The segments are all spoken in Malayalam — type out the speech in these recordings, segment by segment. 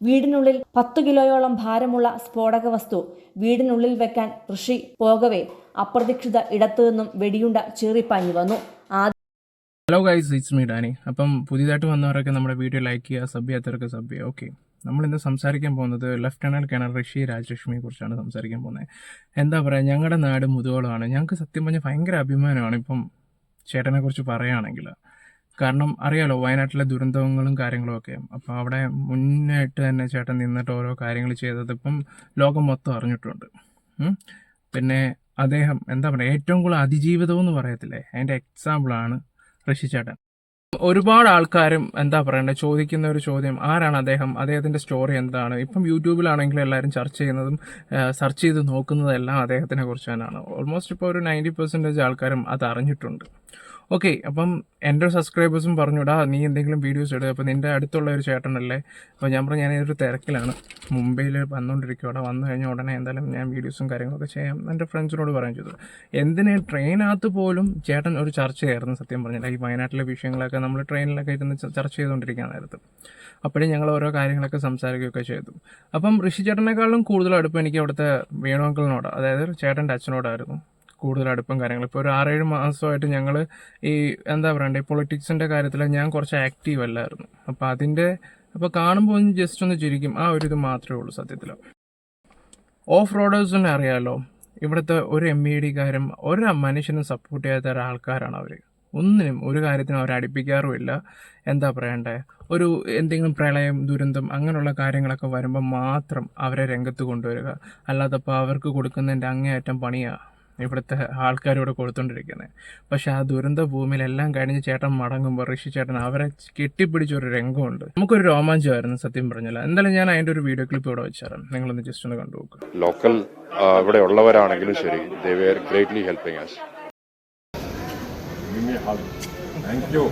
വീടിനുള്ളിൽ പത്തു കിലോയോളം ഭാരമുള്ള സ്ഫോടക വസ്തു വീടിനുള്ളിൽ വെക്കാൻ ഋഷി പോകവേ. അപ്രതീക്ഷിത ഇടത്തു നിന്നും വെടിയുണ്ട ചീറിപ്പാഞ്ഞു വന്നു. Hello guys it's me Dani അപ്പം പുതിയതായിട്ട് വന്നവരൊക്കെ നമ്മുടെ വീഡിയോ ലൈക്ക് ചെയ്യുക സബ് ചെയ്യാത്തവരൊക്കെ സബ് ചെയ്യുക. ഓക്കെ നമ്മൾ ഇന്ന് സംസാരിക്കാൻ പോകുന്നത് ലെഫ്റ്റനന്റ് കേണൽ ഋഷി രാജലക്ഷ്മിയെ കുറിച്ചാണ് സംസാരിക്കാൻ പോകുന്നത്. എന്താ പറയുക ഞങ്ങളുടെ നാട് മുതുകളാണ് ഞങ്ങൾക്ക് സത്യം പറഞ്ഞാൽ ഭയങ്കര അഭിമാനമാണ് ഇപ്പം ചേട്ടനെ കുറിച്ച് പറയുകയാണെങ്കിൽ കാരണം അറിയാലോ വയനാട്ടിലെ ദുരന്തങ്ങളും കാര്യങ്ങളും ഒക്കെ. അവിടെ മുന്നായിട്ട് തന്നെ ചേട്ടൻ നിന്നിട്ട് ഓരോ കാര്യങ്ങൾ ചെയ്തത് ഇപ്പം ലോകം മൊത്തം അറിഞ്ഞിട്ടുണ്ട്. പിന്നെ അദ്ദേഹം എന്താ പറയുക ഏറ്റവും കൂടുതൽ അതിജീവിതം എന്ന് പറയത്തില്ലേ? അതിന്റെ എക്സാമ്പിളാണ് ഋഷി ചേട്ടൻ ഒരുപാട് ആൾക്കാരും എന്താ പറയണ്ടേ ചോദിക്കുന്ന ഒരു ചോദ്യം ആരാണ് അദ്ദേഹം അദ്ദേഹത്തിന്റെ സ്റ്റോറി എന്താണ്? ഇപ്പം യൂട്യൂബിലാണെങ്കിലും എല്ലാവരും ചർച്ച ചെയ്യുന്നതും സെർച്ച് ചെയ്ത് നോക്കുന്നതെല്ലാം അദ്ദേഹത്തിനെ കുറിച്ച് തന്നെയാണ് ഓൾമോസ്റ്റ് ഇപ്പോൾ ഒരു നയന്റി പെർസെന്റേജ് ആൾക്കാരും അത് അറിഞ്ഞിട്ടുണ്ട്. ഓക്കെ അപ്പം എന്റെ സബ്സ്ക്രൈബേഴ്സും പറഞ്ഞുടാ നീ എന്തെങ്കിലും വീഡിയോസ് ഇടുക അപ്പോൾ നിന്റെ അടുത്തുള്ള ഒരു ചേട്ടനല്ലേ? അപ്പോൾ ഞാൻ പറഞ്ഞു ഞാനൊരു തിരക്കിലാണ്. മുംബൈയിൽ വന്നുകൊണ്ടിരിക്കും അവിടെ വന്നു കഴിഞ്ഞാൽ ഉടനെ എന്തായാലും ഞാൻ വീഡിയോസും കാര്യങ്ങളൊക്കെ ചെയ്യാം. എന്റെ ഫ്രണ്ട്സിനോട് പറയാൻ ചെയ്തു. എന്തിന് ട്രെയിനകത്ത് പോലും ചേട്ടൻ ഒരു ചർച്ചയായിരുന്നു സത്യം പറഞ്ഞാൽ. ഈ വയനാട്ടിലെ വിഷയങ്ങളൊക്കെ നമ്മൾ ട്രെയിനിലൊക്കെ ഇരുന്ന് ചർച്ച ചെയ്തുകൊണ്ടിരിക്കാൻ നേരത്ത്. അപ്പോഴും ഞങ്ങൾ ഓരോ കാര്യങ്ങളൊക്കെ സംസാരിക്കുകയൊക്കെ ചെയ്തു. അപ്പം ഋഷി ചേട്ടനേക്കാളും കൂടുതൽ അടുപ്പം എനിക്ക് അവിടുത്തെ വേണുവങ്കളിനോട് അതായത് ചേട്ടന്റെ അച്ഛനോടായിരുന്നു. കൂടുതൽ അടുപ്പം കാര്യങ്ങൾ. ഇപ്പോൾ ഒരു ആറേഴ് മാസമായിട്ട് ഞങ്ങൾ ഈ എന്താ പറയണ്ടേ പൊളിറ്റിക്സിന്റെ കാര്യത്തിൽ ഞാൻ കുറച്ച് ആക്റ്റീവ് അല്ലായിരുന്നു. അപ്പോൾ അതിന്റെ അപ്പോൾ കാണുമ്പോൾ ഒന്ന് ജസ്റ്റ് ഒന്ന് ചിരിക്കും. ആ ഒരു ഇത് മാത്രമേ ഉള്ളൂ സത്യത്തിൽ ഓഫ് റോഡേഴ്സിനെ അറിയാമല്ലോ ഇവിടുത്തെ ഒരു എം ഇ ഡിക്കാരും ഒരു മനുഷ്യനും സപ്പോർട്ട് ചെയ്യാത്ത ഒരാൾക്കാരാണ് അവർ ഒന്നിനും ഒരു കാര്യത്തിനും അവരെ അടുപ്പിക്കാറുമില്ല. എന്താ പറയണ്ടേ ഒരു എന്തെങ്കിലും പ്രളയം ദുരന്തം അങ്ങനെയുള്ള കാര്യങ്ങളൊക്കെ വരുമ്പോൾ മാത്രം അവരെ രംഗത്ത് കൊണ്ടുവരിക. അല്ലാത്തപ്പോൾ അവർക്ക് കൊടുക്കുന്നതിന്റെ അങ്ങേയറ്റം പണിയാണ് ഇവിടുത്തെ ആൾക്കാരോട് ഇവിടെ കൊടുത്തോണ്ടിരിക്കുന്നത് പക്ഷെ ആ ദുരന്ത ഭൂമിയിലെല്ലാം കഴിഞ്ഞ് ചേട്ടൻ മടങ്ങുമ്പോൾ ഋഷി ചേട്ടൻ അവരെ കെട്ടിപ്പിടിച്ചൊരു രംഗമുണ്ട്. നമുക്കൊരു രോമാഞ്ചമായിരുന്നു സത്യം പറഞ്ഞില്ല എന്തായാലും ഞാൻ അതിന്റെ ഒരു വീഡിയോ ക്ലിപ്പ് ഇവിടെ വെച്ചാറാം നിങ്ങളൊന്ന് ജസ്റ്റ് ഒന്ന് കണ്ടു നോക്കുക ലോക്കൽ ഇവിടെ ഉള്ളവരാണെങ്കിലും ശരി. They were greatly helping us. Thank you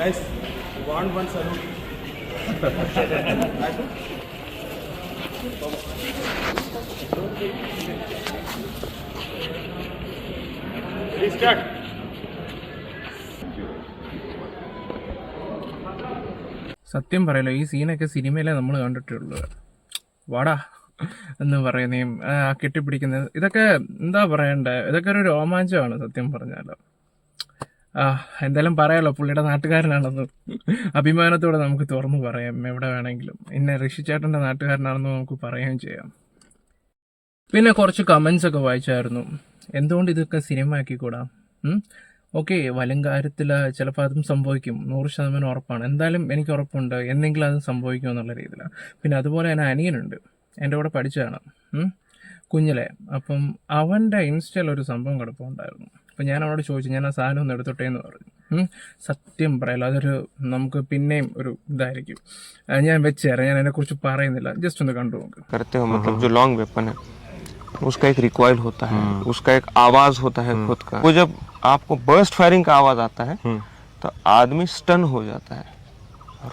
ആടാ, സത്യം പറയല്ലോ ഈ സീനൊക്കെ സിനിമയിലെ നമ്മൾ കണ്ടിട്ടുള്ളൂ. വാടാ എന്ന് പറയുന്നതും കെട്ടിപ്പിടിക്കുന്നത് ഇതൊക്കെ എന്താ പറയണ്ടേ? ഇതൊക്കെ ഒരു രോമാഞ്ചമാണ് സത്യം പറഞ്ഞാലോ. എന്തായാലും പറയാലോ പുള്ളിയുടെ നാട്ടുകാരനാണെന്ന്. അഭിമാനത്തോടെ നമുക്ക് തുറന്നു പറയാം എവിടെ വേണമെങ്കിലും. ഇന്നെ ഋഷിച്ചേട്ടന്റെ നാട്ടുകാരനാണെന്ന് നമുക്ക് പറയുകയും ചെയ്യാം. പിന്നെ കുറച്ച് കമൻസ് ഒക്കെ വായിച്ചായിരുന്നു. എന്തുകൊണ്ട് ഇതൊക്കെ സിനിമ ആക്കിക്കൂടാ ഓക്കെ വലും കാര്യത്തിൽ ചിലപ്പോൾ അതും സംഭവിക്കും. നൂറ് ശതമാനം ഉറപ്പാണ്. എന്തായാലും എനിക്ക് ഉറപ്പുണ്ട്. എന്തെങ്കിലും അത് സംഭവിക്കും എന്നുള്ള രീതിയിലാണ് പിന്നെ അതുപോലെ തന്നെ അനിയനുണ്ട്. എന്റെ കൂടെ പഠിച്ചതാണ്. കുഞ്ഞിലെ. അപ്പം അവന്റെ ഇൻസ്റ്റയിൽ ഒരു സംഭവം കിടപ്പുണ്ടായിരുന്നു. അപ്പം ഞാൻ അവനോട് ചോദിച്ചു ഞാൻ ആ സാധനം ഒന്ന് എടുത്തോട്ടെ എന്ന് പറഞ്ഞു ഉം. സത്യം പറയല്ലോ അതൊരു നമുക്ക് പിന്നെയും ഒരു ഇതായിരിക്കും ആ, ഞാൻ വെച്ച് തരാം ഞാൻ അതിനെക്കുറിച്ച് പറയുന്നില്ല ജസ്റ്റ് ഒന്ന് കണ്ടു നോക്ക് करते हो मतलब जो लॉन्ग वेपन है उसका एक रिकॉइल होता है उसका एक आवाज होता है खुद का वो जब आपको बर्स्ट फायरिंग का आवाज आता है तो आदमी स्टन हो जाता है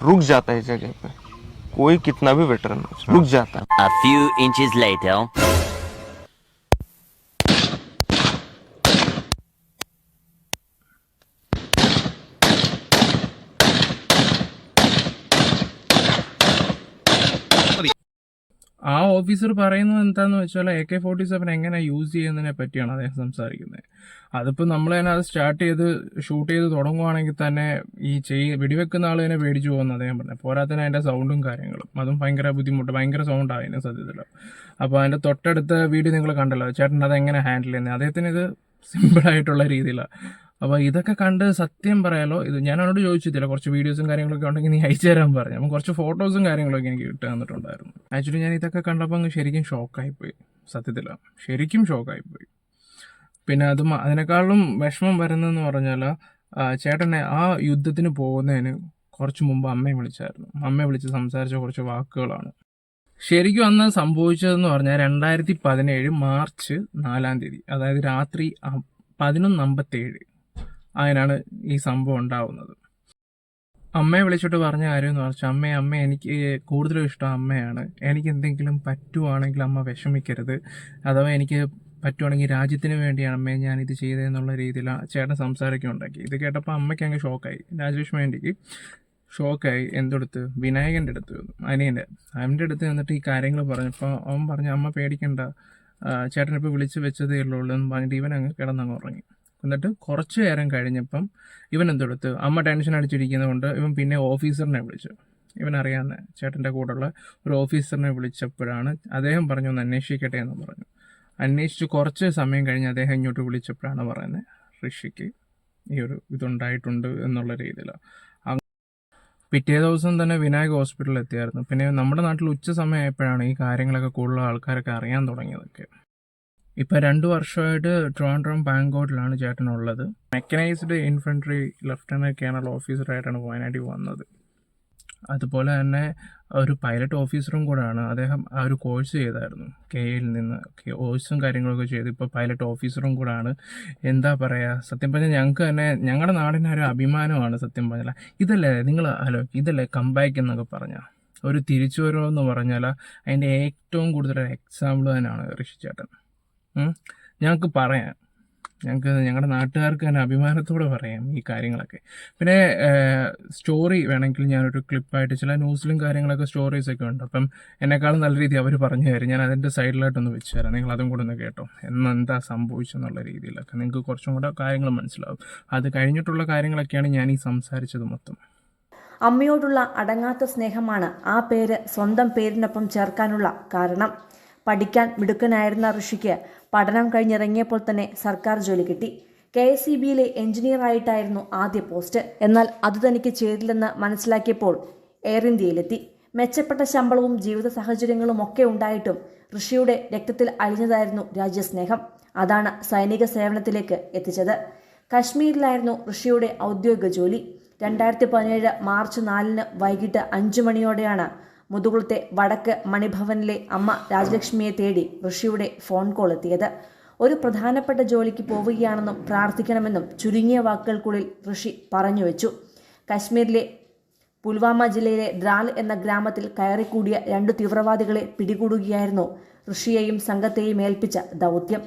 रुक जाता है इस जगह पे कोई कितना भी वेटरन हो रुक जाता है A few inches later. ആ ഓഫീസർ പറയുന്നത് എന്താന്ന് വെച്ചാൽ എ കെ ഫോർട്ടി സെവൻ എങ്ങനെ യൂസ് ചെയ്യുന്നതിനെ പറ്റിയാണ് അദ്ദേഹം സംസാരിക്കുന്നത്. അതിപ്പോൾ നമ്മൾ തന്നെ അത് സ്റ്റാർട്ട് ചെയ്ത് ഷൂട്ട് ചെയ്ത് തുടങ്ങുവാണെങ്കിൽ തന്നെ ഈ ചെയ് വെടിവെക്കുന്ന ആൾ തന്നെ പേടിച്ചു പോകുന്നു അദ്ദേഹം പറഞ്ഞത് പോരാത്തന്നെ അതിന്റെ സൗണ്ടും കാര്യങ്ങളും. അതും ഭയങ്കര ബുദ്ധിമുട്ട് ഭയങ്കര സൗണ്ടാണ് അതിന് സത്യത്തിൽ അപ്പോൾ അതിന്റെ തൊട്ടടുത്ത വീഡിയോ നിങ്ങൾ കണ്ടല്ലോ ചേട്ടൻ അത് എങ്ങനെ ഹാൻഡിൽ ചെയ്യുന്നത് അദ്ദേഹത്തിന് ഇത് സിമ്പിളായിട്ടുള്ള രീതിയിലാണ് അപ്പോൾ ഇതൊക്കെ കണ്ട് സത്യം പറയാലോ ഇത് ഞാൻ അവനോട് ചോദിച്ചിട്ടില്ല. കുറച്ച് വീഡിയോസും കാര്യങ്ങളൊക്കെ ഉണ്ടെങ്കിൽ നീ അയച്ചു തരാൻ പറഞ്ഞു. അപ്പം കുറച്ച് ഫോട്ടോസും കാര്യങ്ങളൊക്കെ എനിക്ക് ഇട്ട് തന്നിട്ടുണ്ടായിരുന്നു ആക്ച്വലി ഞാൻ ഇതൊക്കെ കണ്ടപ്പോൾ അങ്ങ് ശരിക്കും ഷോക്കായിപ്പോയി സത്യത്തിലാണ് ശരിക്കും ഷോക്കായിപ്പോയി പിന്നെ അത് അതിനേക്കാളും വിഷമം വരുന്നതെന്ന് പറഞ്ഞാൽ ചേട്ടനെ ആ യുദ്ധത്തിന് പോകുന്നതിന് കുറച്ച് മുമ്പ് അമ്മയെ വിളിച്ചായിരുന്നു. അമ്മയെ വിളിച്ച് സംസാരിച്ച കുറച്ച് വാക്കുകളാണ്. ശരിക്കും അന്ന് സംഭവിച്ചതെന്ന് പറഞ്ഞാൽ രണ്ടായിരത്തി പതിനേഴ് മാർച്ച് നാലാം തീയതി. അതായത് രാത്രി പതിനൊന്ന് അമ്പത്തേഴ് അതിനാണ് ഈ സംഭവം ഉണ്ടാവുന്നത്. അമ്മയെ വിളിച്ചിട്ട് പറഞ്ഞ കാര്യം എന്ന് പറഞ്ഞാൽ അമ്മേ അമ്മ എനിക്ക് കൂടുതലും ഇഷ്ടം അമ്മയാണ്. എനിക്ക് എന്തെങ്കിലും പറ്റുവാണെങ്കിൽ അമ്മ വിഷമിക്കരുത്. അഥവാ എനിക്ക് പറ്റുവാണെങ്കിൽ രാജ്യത്തിന് വേണ്ടിയാണ് അമ്മയെ ഞാൻ ഇത് ചെയ്തതെന്നുള്ള രീതിയിൽ ചേട്ടൻ സംസാരിക്കുകയുണ്ടാക്കി ഇത് കേട്ടപ്പോൾ അമ്മയ്ക്ക് അങ്ങ് ഷോക്കായി. രാജലക്ഷ്മി ആന്റിക്ക് ഷോക്കായി. എന്തെടുത്ത്? വിനായകന്റെ അടുത്ത് വന്നു. അനിയന്റെ. അവന്റെ അടുത്ത് വന്നിട്ട് ഈ കാര്യങ്ങൾ പറഞ്ഞപ്പോൾ അവൻ പറഞ്ഞു അമ്മ പേടിക്കണ്ട. ചേട്ടനിപ്പോൾ വിളിച്ച് വെച്ചതേ ഉള്ളൂ എന്ന് പറഞ്ഞിട്ട് ഇവൻ അങ്ങ് കിടന്നങ്ങ് ഉറങ്ങി. എന്നിട്ട് കുറച്ച് നേരം കഴിഞ്ഞപ്പം ഇവൻ എന്തെടുത്ത്? അമ്മ ടെൻഷൻ അടിച്ചിരിക്കുന്നതുകൊണ്ട് ഇവൻ പിന്നെ ഓഫീസറിനെ വിളിച്ചു. ഇവൻ അറിയാവുന്ന ചേട്ടന്റെ കൂടെയുള്ള ഒരു ഓഫീസറിനെ വിളിച്ചപ്പോഴാണ് അദ്ദേഹം പറഞ്ഞു ഒന്ന് അന്വേഷിക്കട്ടെ എന്ന് പറഞ്ഞു. അന്വേഷിച്ച് കുറച്ച് സമയം കഴിഞ്ഞ് അദ്ദേഹം ഇങ്ങോട്ട് വിളിച്ചപ്പോഴാണ് പറയുന്നത് ഋഷിക്ക് ഈ ഒരു ഇതുണ്ടായിട്ടുണ്ട് എന്നുള്ള രീതിയിലാണ് പിറ്റേ ദിവസം തന്നെ വിനായക ഹോസ്പിറ്റലിൽ എത്തിയായിരുന്നു. പിന്നെ നമ്മുടെ നാട്ടിൽ ഉച്ച സമയമായപ്പോഴാണ് ഈ കാര്യങ്ങളൊക്കെ കൂടുതൽ ആൾക്കാരൊക്കെ അറിയാൻ തുടങ്ങിയതൊക്കെ. ഇപ്പം രണ്ട് വർഷമായിട്ട് ട്രിവാൻഡ്രം ബാങ്കോട്ടിലാണ് ചേട്ടനുള്ളത്. മെക്കനൈസ്ഡ് ഇൻഫൻട്രി ലെഫ്റ്റനന്റ് കേണൽ ഓഫീസറായിട്ടാണ് വയനാട്ടിൽ വന്നത്. അതുപോലെ തന്നെ ഒരു പൈലറ്റ് ഓഫീസറും കൂടെയാണ് അദ്ദേഹം ആ ഒരു കോഴ്സ് ചെയ്തായിരുന്നു. കെ എയിൽ നിന്ന് കോഴ്സും കാര്യങ്ങളൊക്കെ ചെയ്ത് ഇപ്പോൾ പൈലറ്റ് ഓഫീസറും കൂടാണ്. എന്താ പറയുക സത്യം പറഞ്ഞാൽ ഞങ്ങൾക്ക് തന്നെ ഞങ്ങളുടെ നാടിന്റെ ഒരു അഭിമാനമാണ് സത്യം പറഞ്ഞാൽ ഇതല്ലേ നിങ്ങൾ ഹലോ ഇതല്ലേ കമ്പാക്ക് എന്നൊക്കെ പറഞ്ഞാൽ ഒരു തിരിച്ചു വരുമെന്ന് പറഞ്ഞാൽ അതിന്റെ ഏറ്റവും കൂടുതൽ എക്സാമ്പിൾ തന്നെയാണ് ഋഷി ചേട്ടൻ. ഉം. ഞങ്ങൾക്ക് പറയാം. ഞങ്ങൾക്ക് ഞങ്ങളുടെ നാട്ടുകാർക്ക് തന്നെ അഭിമാനത്തോടെ പറയാം ഈ കാര്യങ്ങളൊക്കെ. പിന്നെ സ്റ്റോറി വേണമെങ്കിൽ ഞാനൊരു ക്ലിപ്പായിട്ട് ചില ന്യൂസിലും കാര്യങ്ങളൊക്കെ സ്റ്റോറീസ് ഒക്കെ ഉണ്ട്. അപ്പം എന്നെക്കാളും നല്ല രീതി അവർ പറഞ്ഞു തരും. ഞാൻ അതിന്റെ സൈഡിലായിട്ടൊന്ന് വെച്ച് തരാം. നിങ്ങൾ അതും കൂടെ ഒന്ന് കേട്ടോ. എന്നെന്താ സംഭവിച്ചെന്നുള്ള രീതിയിലൊക്കെ. നിങ്ങൾക്ക് കുറച്ചും കൂടെ കാര്യങ്ങൾ മനസ്സിലാവും. അത് കഴിഞ്ഞിട്ടുള്ള കാര്യങ്ങളൊക്കെയാണ് ഞാൻ ഈ സംസാരിച്ചത് മൊത്തം. അമ്മയോടുള്ള അടങ്ങാത്ത സ്നേഹമാണ് ആ പേര് സ്വന്തം പേരിനൊപ്പം ചേർക്കാനുള്ള കാരണം. പഠിക്കാൻ മിടുക്കനായിരുന്ന ഋഷിക്ക് പഠനം കഴിഞ്ഞിറങ്ങിയപ്പോൾ തന്നെ സർക്കാർ ജോലി കിട്ടി. കെ എസ് സി ബിയിലെ എഞ്ചിനീയറായിട്ടായിരുന്നു ആദ്യ പോസ്റ്റ്. എന്നാൽ അത് തനിക്ക് ചേരില്ലെന്ന് മനസ്സിലാക്കിയപ്പോൾ എയർ ഇന്ത്യയിലെത്തി. മെച്ചപ്പെട്ട ശമ്പളവും ജീവിത സാഹചര്യങ്ങളും ഒക്കെ ഉണ്ടായിട്ടും ഋഷിയുടെ രക്തത്തിൽ അലിഞ്ഞതായിരുന്നു രാജ്യസ്നേഹം. അതാണ് സൈനിക സേവനത്തിലേക്ക് എത്തിച്ചത്. കശ്മീരിലായിരുന്നു ഋഷിയുടെ ഔദ്യോഗിക ജോലി. രണ്ടായിരത്തി പതിനേഴ് മാർച്ച് നാലിന് വൈകിട്ട് അഞ്ചു മണിയോടെയാണ് മുതുകുളത്തെ വടക്ക് മണിഭവനിലെ അമ്മ രാജലക്ഷ്മിയെ തേടി ഋഷിയുടെ ഫോൺ കോൾ എത്തിയത്. ഒരു പ്രധാനപ്പെട്ട ജോലിക്ക് പോവുകയാണെന്നും പ്രാർത്ഥിക്കണമെന്നും ചുരുങ്ങിയ വാക്കുകൾക്കുള്ളിൽ ഋഷി പറഞ്ഞു വെച്ചു. കശ്മീരിലെ പുൽവാമ ജില്ലയിലെ ദ്രാൽ എന്ന ഗ്രാമത്തിൽ കയറിക്കൂടിയ രണ്ട് തീവ്രവാദികളെ പിടികൂടുകയായിരുന്നു ഋഷിയെയും സംഘത്തെയും ഏൽപ്പിച്ച ദൗത്യം.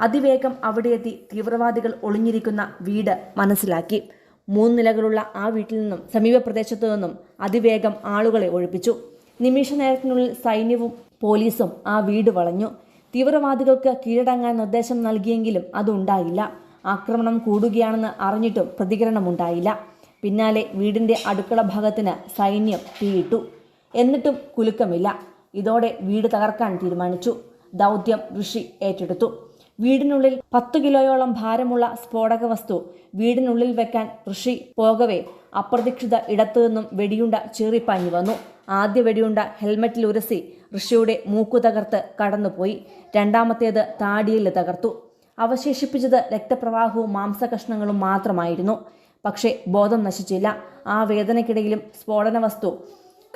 അതിവേഗം അവിടെയെത്തി തീവ്രവാദികൾ ഒളിഞ്ഞിരിക്കുന്ന വീട് മനസ്സിലാക്കി. മൂന്ന് നിലകളുള്ള ആ വീട്ടിൽ നിന്നും സമീപ പ്രദേശത്തു നിന്നും അതിവേഗം ആളുകളെ ഒഴിപ്പിച്ചു. നിമിഷ നേരത്തിനുള്ളിൽ സൈന്യവും പോലീസും ആ വീട് വളഞ്ഞു. തീവ്രവാദികൾക്ക് കീഴടങ്ങാൻ നിർദ്ദേശം നൽകിയെങ്കിലും അതുണ്ടായില്ല. ആക്രമണം കൂടുകയാണെന്ന് അറിഞ്ഞിട്ടും പ്രതികരണമുണ്ടായില്ല. പിന്നാലെ വീടിന്റെ അടുക്കള ഭാഗത്തിന് സൈന്യം തീയിട്ടു. എന്നിട്ടും കുലുക്കമില്ല. ഇതോടെ വീട് തകർക്കാൻ തീരുമാനിച്ചു. ദൗത്യം ഋഷി ഏറ്റെടുത്തു. വീടിനുള്ളിൽ പത്തു കിലോയോളം ഭാരമുള്ള സ്ഫോടക വസ്തു വീടിനുള്ളിൽ വെക്കാൻ ഋഷി പോകവേ അപ്രതീക്ഷിത ഇടത്തു നിന്നും വെടിയുണ്ട ചീറിപ്പാഞ്ഞു വന്നു. ആദ്യ വെടിയുണ്ട ഹെൽമറ്റിൽ ഉരസി ഋഷിയുടെ മൂക്കു തകർത്ത് കടന്നുപോയി. രണ്ടാമത്തേത് താടിയിൽ തകർത്തു. അവശേഷിപ്പിച്ചത് രക്തപ്രവാഹവും മാംസകഷ്ണങ്ങളും മാത്രമായിരുന്നു. പക്ഷേ ബോധം നശിച്ചില്ല. ആ വേദനയ്ക്കിടയിലും സ്ഫോടന വസ്തു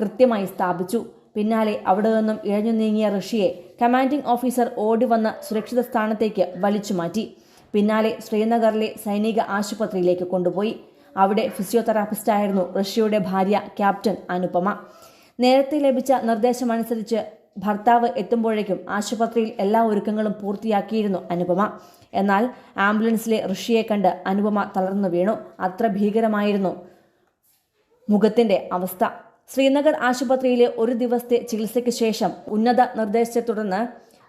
കൃത്യമായി സ്ഥാപിച്ചു. പിന്നാലെ അവിടെ നിന്നും ഇഴഞ്ഞു നീങ്ങിയ ഋഷിയെ കമാൻഡിംഗ് ഓഫീസർ ഓടി വന്ന് സുരക്ഷിത സ്ഥാനത്തേക്ക് വലിച്ചു മാറ്റി. പിന്നാലെ ശ്രീനഗറിലെ സൈനിക ആശുപത്രിയിലേക്ക് കൊണ്ടുപോയി. അവിടെ ഫിസിയോതെറാപ്പിസ്റ്റായിരുന്നു റഷ്യയുടെ ഭാര്യ ക്യാപ്റ്റൻ അനുപമ. നേരത്തെ ലഭിച്ച നിർദ്ദേശമനുസരിച്ച് ഭർത്താവ് എത്തുമ്പോഴേക്കും ആശുപത്രിയിൽ എല്ലാ ഒരുക്കങ്ങളും പൂർത്തിയാക്കിയിരുന്നു അനുപമ. എന്നാൽ ആംബുലൻസിലെ ഋഷിയെ കണ്ട് അനുപമ തളർന്നു വീണു. അത്ര ഭീകരമായിരുന്നു മുഖത്തിന്റെ അവസ്ഥ. ശ്രീനഗർ ആശുപത്രിയിലെ ഒരു ദിവസത്തെ ചികിത്സയ്ക്ക് ശേഷം ഉന്നത നിർദ്ദേശത്തെ തുടർന്ന്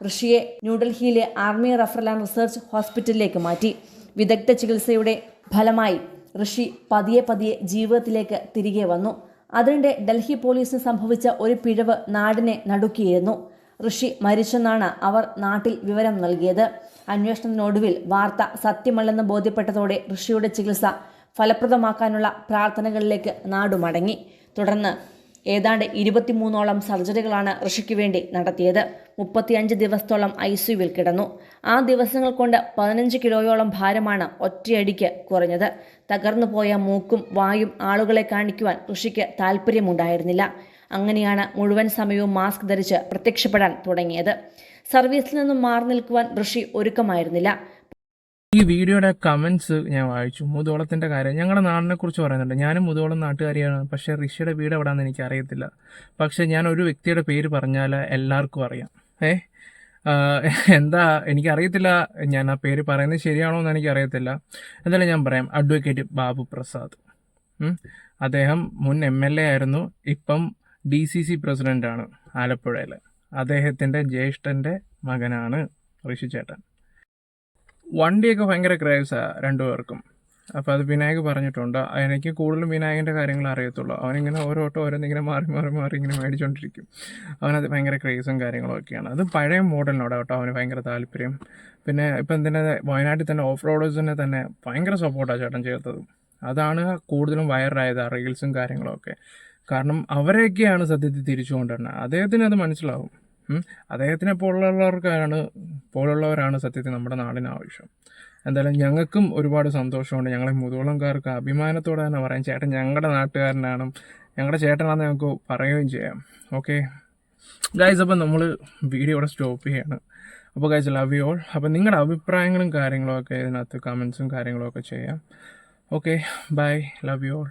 ഋഷിയെ ന്യൂഡൽഹിയിലെ ആർമി റഫറൽ ആൻഡ് റിസർച്ച് ഹോസ്പിറ്റലിലേക്ക് മാറ്റി. വിദഗ്ധ ചികിത്സയുടെ ഫലമായി ഋഷി പതിയെ പതിയെ ജീവിതത്തിലേക്ക് തിരികെ വന്നു. അതിനിടെ ഡൽഹി പോലീസിന് സംഭവിച്ച ഒരു പിഴവ് നാടിനെ നടുക്കിയിരുന്നു. ഋഷി മരിച്ചെന്നാണ് അവർ നാട്ടിൽ വിവരം നൽകിയത്. അന്വേഷണത്തിനൊടുവിൽ വാർത്ത സത്യമല്ലെന്ന് ബോധ്യപ്പെട്ടതോടെ ഋഷിയുടെ ചികിത്സ ഫലപ്രദമാക്കാനുള്ള പ്രാർത്ഥനകളിലേക്ക് നാടുമടങ്ങി. തുടർന്ന് ഏതാണ്ട് ഇരുപത്തിമൂന്നോളം സർജറികളാണ് ഋഷിക്ക് വേണ്ടി നടത്തിയത്. മുപ്പത്തിയഞ്ച് ദിവസത്തോളം ഐ സിയുവിൽ കിടന്നു. ആ ദിവസങ്ങൾ കൊണ്ട് പതിനഞ്ച് കിലോയോളം ഭാരമാണ് ഒറ്റയടിക്ക് കുറഞ്ഞത്. തകർന്നുപോയ മൂക്കും വായും ആളുകളെ കാണിക്കുവാൻ ഋഷിക്ക് താല്പര്യമുണ്ടായിരുന്നില്ല അങ്ങനെയാണ് മുഴുവൻ സമയവും മാസ്ക് ധരിച്ച് പ്രത്യക്ഷപ്പെടാൻ തുടങ്ങിയത്. സർവീസിൽ നിന്നും മാറി നിൽക്കുവാൻ ഋഷി ഒരുക്കമായിരുന്നില്ല. ഈ വീഡിയോയുടെ കമന്റ്സ് ഞാൻ വായിച്ചു. മുതോളത്തിന്റെ കാര്യം. ഞങ്ങളുടെ നാടിനെ കുറിച്ച് പറയുന്നുണ്ട്. ഞാനും മുതോളം നാട്ടുകാരിയാണ്. പക്ഷേ ഋഷിയുടെ വീട് എവിടെയാണെന്ന് എനിക്ക് അറിയത്തില്ല പക്ഷേ ഞാൻ ഒരു വ്യക്തിയുടെ പേര് പറഞ്ഞാൽ എല്ലാവർക്കും അറിയാം. ഏ? എന്താ എനിക്കറിയത്തില്ല. ഞാൻ ആ പേര് പറയുന്നത് ശരിയാണോ എന്ന് എനിക്കറിയത്തില്ല. എന്തായാലും ഞാൻ പറയാം. അഡ്വക്കേറ്റ് ബാബു പ്രസാദ്. അദ്ദേഹം മുൻ എം എൽ എ ആയിരുന്നു. ഇപ്പം ഡി സി സി പ്രസിഡന്റാണ് ആലപ്പുഴയിൽ അദ്ദേഹത്തിന്റെ ജ്യേഷ്ഠന്റെ മകനാണ് ഋഷി ചേട്ടൻ വണ്ടിയൊക്കെ ഭയങ്കര ക്രേസാണ് രണ്ടുപേർക്കും. അപ്പോൾ അത് വിനായക് പറഞ്ഞിട്ടുണ്ട്. എനിക്ക് കൂടുതലും വിനായകന്റെ കാര്യങ്ങൾ അറിയത്തുള്ളൂ. അവനിങ്ങനെ ഓരോ ഓട്ടോ ഓരോന്നിങ്ങനെ മാറി മാറി മാറി ഇങ്ങനെ മേടിച്ചുകൊണ്ടിരിക്കും അവനത് ഭയങ്കര ക്രേസും കാര്യങ്ങളൊക്കെയാണ് അത് പഴയ മോഡലിനോട് കേട്ടോ അവന് ഭയങ്കര താല്പര്യം. പിന്നെ ഇപ്പം എന്തിനാ വയനാട്ടിൽ തന്നെ ഓഫ് റോഡേഴ്സിനെ തന്നെ ഭയങ്കര സപ്പോർട്ടാണ് ചേട്ടൻ ചേർത്തത് അതാണ് കൂടുതലും വൈറലായത് റീൽസും കാര്യങ്ങളൊക്കെ കാരണം അവരെയൊക്കെയാണ് സത്യത്തിൽ തിരിച്ചു കൊണ്ടുവരുന്നത് അദ്ദേഹത്തിന് അത് മനസ്സിലാവും. അദ്ദേഹത്തിനെ പോലുള്ളവർക്കാണ് പോലുള്ളവരാണ് സത്യത്തിൽ നമ്മുടെ നാടിന് ആവശ്യം. എന്തായാലും ഞങ്ങൾക്കും ഒരുപാട് സന്തോഷമുണ്ട്. ഞങ്ങളെ മുതുകുളംകാർക്ക് അഭിമാനത്തോടെ തന്നെ പറയാം. ചേട്ടൻ ഞങ്ങളുടെ നാട്ടുകാരനാണ് ഞങ്ങളുടെ ചേട്ടനാണെന്ന് ഞങ്ങൾക്ക് പറയുകയും ചെയ്യാം. ഓക്കെ ഗൈസ് അപ്പം നമ്മൾ വീഡിയോ ഇവിടെ സ്റ്റോപ്പ് ചെയ്യാണ്. അപ്പോൾ ഗൈസ് ലവ് യു ഓൾ അപ്പോൾ നിങ്ങളുടെ അഭിപ്രായങ്ങളും കാര്യങ്ങളും ഒക്കെ ഇതിനകത്ത് കമൻസും കാര്യങ്ങളും ഒക്കെ ചെയ്യാം. Okay bye love you all